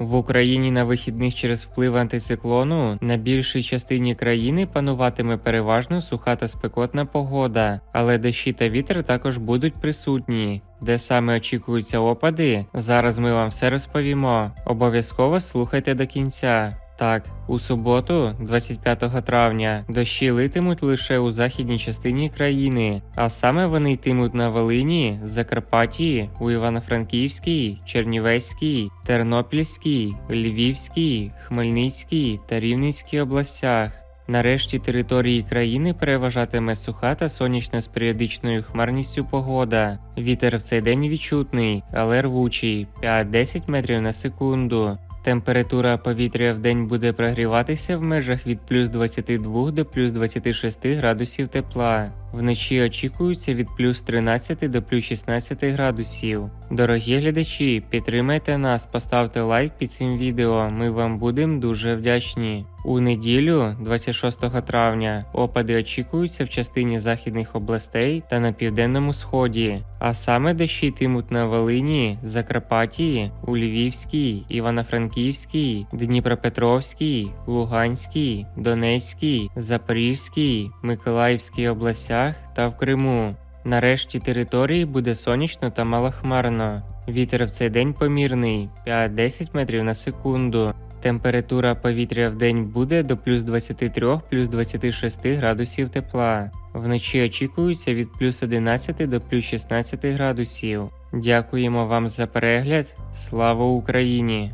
В Україні на вихідних через вплив антициклону на більшій частині країни пануватиме переважно суха та спекотна погода, але дощі та вітер також будуть присутні. Де саме очікуються опади, зараз ми вам все розповімо. Обов'язково слухайте до кінця. Так, у суботу, 25 травня, дощі литимуть лише у західній частині країни, а саме вони йтимуть на Волині, Закарпатті, у Івано-Франківській, Чернівецькій, Тернопільській, Львівській, Хмельницькій та Рівненській областях. Нарешті території країни переважатиме суха та сонячна з періодичною хмарністю погода. Вітер в цей день відчутний, але рвучий 5-10 метрів на секунду. Температура повітря в день буде прогріватися в межах від плюс 22 до плюс 26 градусів тепла. Вночі очікується від плюс 13 до плюс 16 градусів. Дорогі глядачі, підтримайте нас, поставте лайк під цим відео. Ми вам будемо дуже вдячні. У неділю, 26 травня, опади очікуються в частині західних областей та на південному сході, а саме дощі йтимуть на Волині, Закарпатті, у Львівській, Івано-Франківській, Дніпропетровській, Луганській, Донецькій, Запорізькій, Миколаївській областях та в Криму. Нарешті території буде сонячно та малохмарно. Вітер в цей день помірний 5-10 метрів на секунду. Температура повітря в день буде до плюс 23 плюс 26 градусів тепла. Вночі очікується від плюс 11 до плюс 16 градусів. Дякуємо вам за перегляд. Слава Україні!